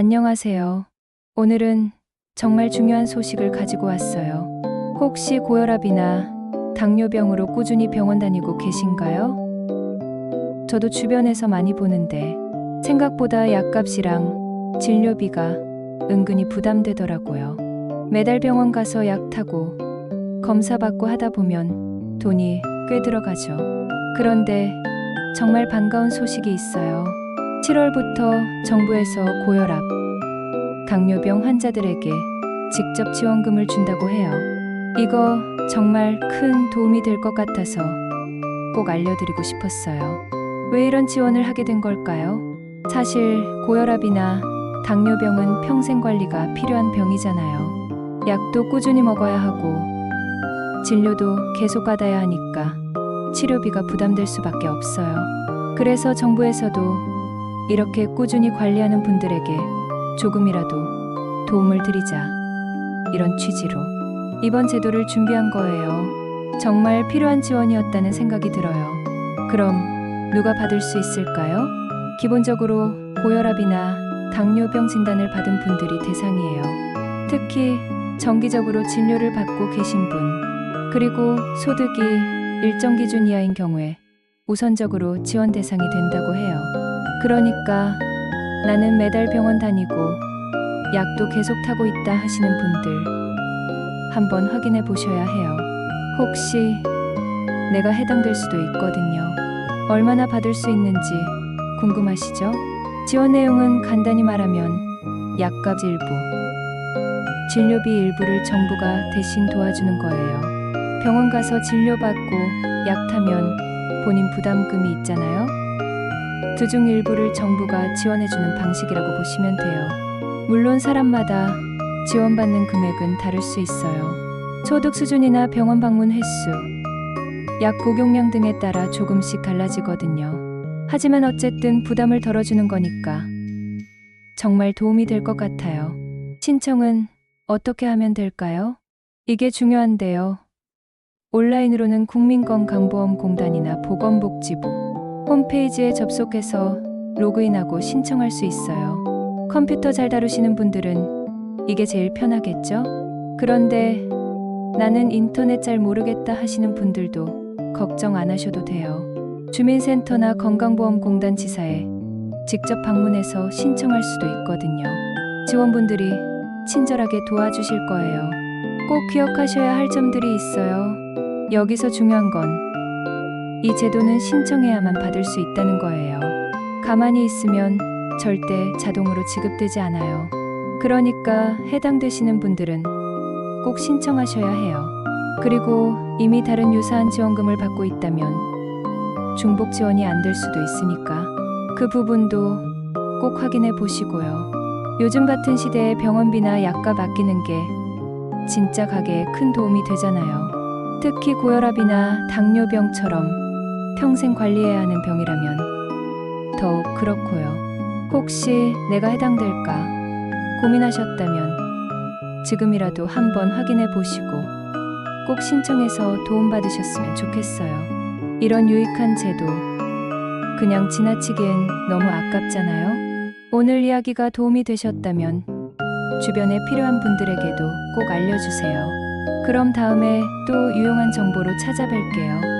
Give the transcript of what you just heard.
안녕하세요. 오늘은 정말 중요한 소식을 가지고 왔어요. 혹시 고혈압이나 당뇨병으로 꾸준히 병원 다니고 계신가요? 저도 주변에서 많이 보는데 생각보다 약값이랑 진료비가 은근히 부담되더라고요. 매달 병원 가서 약 타고 검사 받고 하다 보면 돈이 꽤 들어가죠. 그런데 정말 반가운 소식이 있어요. 7월부터 정부에서 고혈압, 당뇨병 환자들에게 직접 지원금을 준다고 해요. 이거 정말 큰 도움이 될 것 같아서 꼭 알려드리고 싶었어요. 왜 이런 지원을 하게 된 걸까요? 사실 고혈압이나 당뇨병은 평생 관리가 필요한 병이잖아요. 약도 꾸준히 먹어야 하고 진료도 계속 받아야 하니까 치료비가 부담될 수밖에 없어요. 그래서 정부에서도 이렇게 꾸준히 관리하는 분들에게 조금이라도 도움을 드리자. 이런 취지로 이번 제도를 준비한 거예요. 정말 필요한 지원이었다는 생각이 들어요. 그럼 누가 받을 수 있을까요? 기본적으로 고혈압이나 당뇨병 진단을 받은 분들이 대상이에요. 특히 정기적으로 진료를 받고 계신 분, 그리고 소득이 일정 기준 이하인 경우에 우선적으로 지원 대상이 된다고 해요. 그러니까 나는 매달 병원 다니고 약도 계속 타고 있다 하시는 분들 한번 확인해 보셔야 해요. 혹시 내가 해당될 수도 있거든요. 얼마나 받을 수 있는지 궁금하시죠? 지원 내용은 간단히 말하면 약값 일부, 진료비 일부를 정부가 대신 도와주는 거예요. 병원 가서 진료받고 약 타면 본인 부담금이 있잖아요. 두중 일부를 정부가 지원해주는 방식이라고 보시면 돼요. 물론 사람마다 지원받는 금액은 다를 수 있어요. 소득 수준이나 병원 방문 횟수, 약 복용량 등에 따라 조금씩 달라지거든요. 하지만 어쨌든 부담을 덜어주는 거니까 정말 도움이 될 것 같아요. 신청은 어떻게 하면 될까요? 이게 중요한데요. 온라인으로는 국민건강보험공단이나 보건복지부 홈페이지에 접속해서 로그인하고 신청할 수 있어요. 컴퓨터 잘 다루시는 분들은 이게 제일 편하겠죠? 그런데 나는 인터넷 잘 모르겠다 하시는 분들도 걱정 안 하셔도 돼요. 주민센터나 건강보험공단 지사에 직접 방문해서 신청할 수도 있거든요. 지원분들이 친절하게 도와주실 거예요. 꼭 기억하셔야 할 점들이 있어요. 여기서 중요한 건 이 제도는 신청해야만 받을 수 있다는 거예요. 가만히 있으면 절대 자동으로 지급되지 않아요. 그러니까 해당되시는 분들은 꼭 신청하셔야 해요. 그리고 이미 다른 유사한 지원금을 받고 있다면 중복 지원이 안 될 수도 있으니까 그 부분도 꼭 확인해 보시고요. 요즘 같은 시대에 병원비나 약값 아끼는 게 진짜 가게에 큰 도움이 되잖아요. 특히 고혈압이나 당뇨병처럼 평생 관리해야 하는 병이라면 더욱 그렇고요. 혹시 내가 해당될까 고민하셨다면 지금이라도 한번 확인해 보시고 꼭 신청해서 도움받으셨으면 좋겠어요. 이런 유익한 제도 그냥 지나치기엔 너무 아깝잖아요. 오늘 이야기가 도움이 되셨다면 주변에 필요한 분들에게도 꼭 알려주세요. 그럼 다음에 또 유용한 정보로 찾아뵐게요.